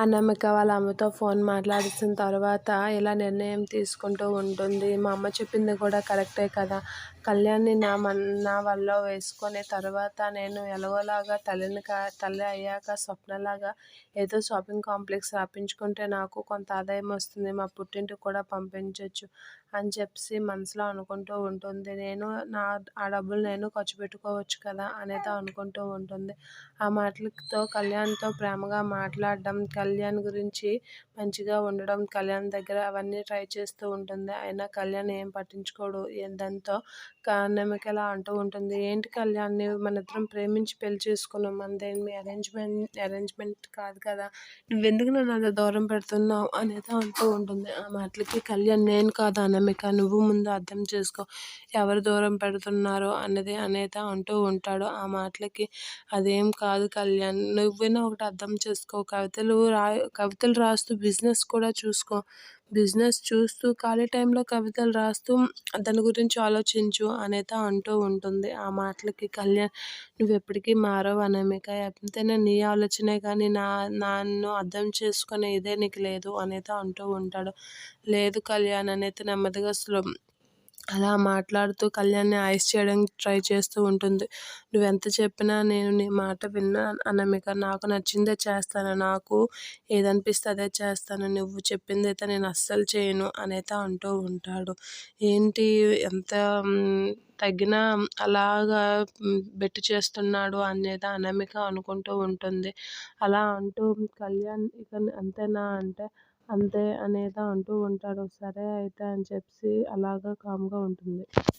అనామిక వాళ్ళ అమ్మతో ఫోన్ మాట్లాడిసిన తర్వాత ఇలా నిర్ణయం తీసుకుంటూ ఉంటుంది. మా అమ్మ చెప్పింది కూడా కరెక్టే కదా. కళ్యాణ్ని నా మన్ నా వల్ల వేసుకునే తర్వాత నేను ఎలాగోలాగా తల్లిని కా తల్లి అయ్యాక స్వప్నలాగా ఏదో షాపింగ్ కాంప్లెక్స్ రాపించుకుంటే నాకు కొంత ఆదాయం వస్తుంది. మా పుట్టింటికి కూడా పంపించవచ్చు అని చెప్పి మనసులో అనుకుంటూ ఉంటుంది. నేను నా ఆ డబ్బులు నేను ఖర్చు పెట్టుకోవచ్చు కదా అనేది అనుకుంటూ ఉంటుంది. ఆ మాటలతో కళ్యాణ్తో ప్రేమగా మాట్లాడడం కళ్యాణ్ కళ్యాణ్ గురించి మంచిగా ఉండడం కళ్యాణ్ దగ్గర అవన్నీ ట్రై చేస్తూ ఉంటుంది. అయినా కళ్యాణ్ ఏం పట్టించుకోడు. దాంతో అనామిక అంటూ ఉంటుంది. ఏంటి కళ్యాణ్ని మనిద్దరం ప్రేమించి పెళ్ళి చేసుకున్నాం మనదేమి అరేంజ్మెంట్ అరేంజ్మెంట్ కాదు కదా. నువ్వెందుకు నన్ను అలా దూరం పెడుతున్నావు అనేది అంటూ ఉంటుంది. ఆ మాటలకి కళ్యాణ్ నేను కాదు అనామిక నువ్వు ముందు అర్థం చేసుకో. ఎవరు దూరం పెడుతున్నారో అన్నది అనేత అంటూ ఉంటాడు. ఆ మాటలకి అదేం కాదు కళ్యాణ్ నువ్వైనా ఒకటి అర్థం చేసుకో. కవితలు రా కవితలు రాస్తూ బిజినెస్ కూడా చూసుకో. బిజినెస్ చూస్తూ ఖాళీ టైంలో కవితలు రాస్తూ దాని గురించి ఆలోచించు అనేది అంటూ ఉంటుంది. ఆ మాటలకి కళ్యాణ్ నువ్వు ఎప్పటికీ మారవు అనమిక. ఎంతైనా నీ ఆలోచనే కానీ నా నన్ను అర్థం చేసుకునే ఇదే నీకు లేదు అనేది అంటూ ఉంటాడు. లేదు కళ్యాణ్ అనేది నెమ్మదిగా స్లో అలా మాట్లాడుతూ కళ్యాణ్ని ఐస్ చేయడానికి ట్రై చేస్తూ ఉంటుంది. నువ్వు ఎంత చెప్పినా నేను నీ మాట విన్నా అనామిక నాకు నచ్చిందే చేస్తాను నాకు ఏదనిపిస్తే అదే చేస్తాను నువ్వు చెప్పింది అయితే నేను అస్సలు చేయను అనైతే అంటూ ఉంటాడు. ఏంటి ఎంత తగ్గినా అలాగా బెట్టు చేస్తున్నాడు అనేది అనామిక అనుకుంటూ ఉంటుంది. అలా అంటూ కళ్యాణ్ ఇక అంతేనా? అంటే అంతే అనేదా అంటూ ఉంటాడు. సరే అయితే అని చెప్పి అలాగా కామ్గా ఉంటుంది.